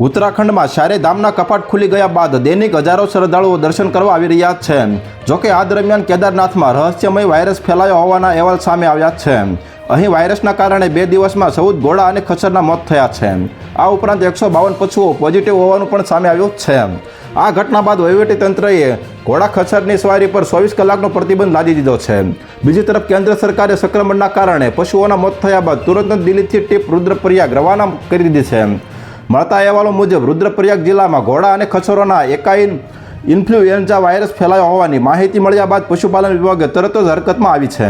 ઉત્તરાખંડમાં શારે ધામના કપાટ ખુલી ગયા બાદ દૈનિક હજારો શ્રદ્ધાળુઓ દર્શન કરવા આવી રહ્યા છે. જોકે આ દરમિયાન કેદારનાથમાં રહસ્યમય વાયરસ ફેલાયો હોવાના અહેવાલ સામે આવ્યા છે. અહીં વાયરસના કારણે બે દિવસમાં ચૌદ ઘોડા અને ખચ્ચરના મોત થયા છે. આ ઉપરાંત એકસો બાવન પશુઓ પોઝિટિવ હોવાનું પણ સામે આવ્યું છે. આ ઘટના બાદ તંત્રએ ઘોડા ખચ્ચરની સવારી પર ચોવીસ કલાકનો પ્રતિબંધ લાદી દીધો છે. બીજી તરફ કેન્દ્ર સરકારે સંક્રમણના કારણે પશુઓના મોત થયા બાદ તુરંત દિલ્હીથી ટીપ રુદ્રપ્રયાગ રવાના કરી દીધી છે. મળતા અહેવાલો મુજબ રુદ્રપ્રયાગ જિલ્લામાં ઘોડા અને ખસરોના એકાઇન ઇન્ફ્લુએન્ઝા વાયરસ ફેલાયો હોવાની માહિતી મળ્યા બાદ પશુપાલન વિભાગે તરત જ હરકતમાં આવી છે.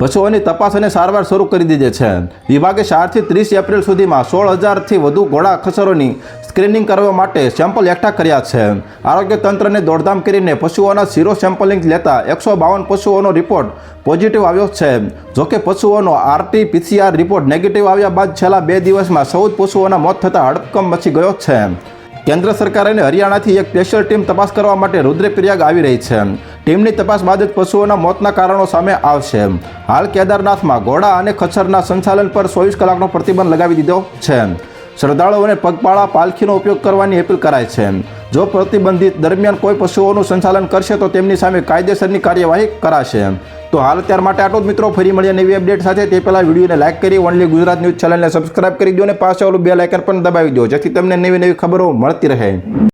પશુઓની તપાસ અને સારવાર શરૂ કરી દીધી છે. વિભાગે ચારથી ત્રીસ એપ્રિલ સુધીમાં સોળ હજારથી વધુ ઘોડા ખસરોની સ્ક્રીનિંગ કરવા માટે સેમ્પલ એકઠા કર્યા છે. આરોગ્ય તંત્રને દોડધામ કરીને પશુઓના સીરો સેમ્પલિંગ લેતા એકસો બાવન પશુઓનો રિપોર્ટ પોઝિટિવ આવ્યો છે. જોકે પશુઓનો આરટી, પીસીઆર રિપોર્ટ નેગેટિવ આવ્યા બાદ છેલ્લા બે દિવસમાં ચૌદ પશુઓના મોત થતાં હડકંપ મચી ગયો છે. કેન્દ્ર સરકાર અને હરિયાણાથી એક સ્પેશિયલ ટીમ તપાસ કરવા માટે રુદ્રપ્રયાગ આવી રહી છે. ટીમની તપાસ બાદ જ પશુઓના મોતના કારણો સામે આવશે. હાલ કેદારનાથમાં ઘોડા અને ખચ્છરના સંચાલન પર ચોવીસ કલાકનો પ્રતિબંધ લગાવી દીધો છે. શ્રદ્ધાળુઓને પગપાળા પાલખીનો ઉપયોગ કરવાની અપીલ કરાય છે. જો પ્રતિબંધિત દરમિયાન કોઈ પશુઓનું સંચાલન કરશે તો તેમની સામે કાયદેસરની કાર્યવાહી કરાશે. તો હાલ ત્યાર માટે આટલું જ મિત્રો, ફરી મળીએ નવી અપડેટ સાથે. તે પહેલાં વિડીયોને લાઇક કરી ઓનલી ગુજરાત ન્યૂઝ ચેનલને સબસ્ક્રાઇબ કરી દો અને પાછળ બે લાઇકન પણ દબાવી દો જેથી તમને નવી નવી ખબરો મળતી રહે.